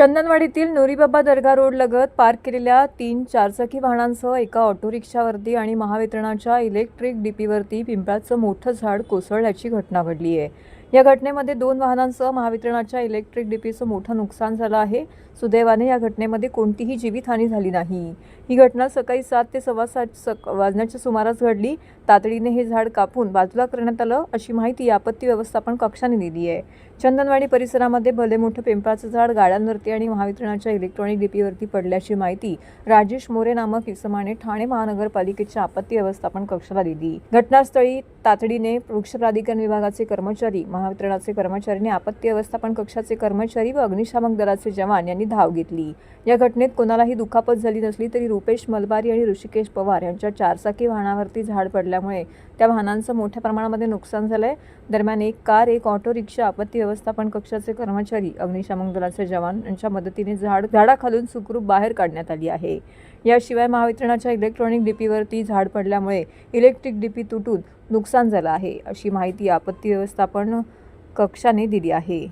चंदनवाडीतील नोरीबाबा दर्गा road लगत park केलेल्या तीन चारचाकी वाहनांसह एका ऑटो रिक्षावरती आणि महावितरणाच्या इलेक्ट्रिक डीपीवरती पिंपळाचं मोठं झाड कोसळल्याची घटना घडली आहे. या घटनेमध्ये दोन वाहनांसह महावितरणाच्या इलेक्ट्रिक डीपीचं मोठं नुकसान झालं आहे. सुदैवाने या घटनेमध्ये कोणतीही जीवितहानी झाली नाही. ही घटना सकाळी सात ते सव्वा सात सक वाजण्याच्या सुमारास घडली. तातडीने हे झाड कापून बाजूला करण्यात आलं अशी माहिती आपत्ती व्यवस्थापन कक्षाने दिली आहे. चंदनवाडी परिसरामध्ये भले मोठं पिंपळाचं झाड गाड्यांवरती आणि महावितरणाच्या इलेक्ट्रॉनिक डीपीवरती पडल्याची माहिती राजेश मोरे नामक इसमाने ठाणे महानगरपालिकेच्या आपत्ती व्यवस्थापन कक्षाला दिली. घटनास्थळी तातडीने वृक्ष प्राधिकरण विभागाचे कर्मचारी महावितरणाचे कर्मचारी आणि आपत्ती व्यवस्थापन कक्षाचे कर्मचारी व अग्निशामक दलाचे जवान यांनी धाव घेतली. या घटनेत कोणालाही दुखापत झाली नसली तरी रुपेश मलबारी आणि ऋषिकेश पवार यांच्या चारचाकी वाहनावरती झाड पडल्यामुळे त्या वाहनांचं मोठ्या प्रमाणामध्ये नुकसान झालंय. दरम्यान एक कार एक ऑटो रिक्षा आपत्ती व्यवस्थापन कक्षाचे कर्मचारी अग्निशामक दलाचे जवान यांच्या मदतीने झाड झाडाखालून सुखरूप बाहेर काढण्यात आली आहे. याशिवाय महावितरणाच्या इलेक्ट्रॉनिक डीपीवरती झाड पडल्यामुळे इलेक्ट्रिक डीपी तुटून नुकसान झालं आहे अशी माहिती आपत्ती व्यवस्थापन कक्षाने दिली आहे.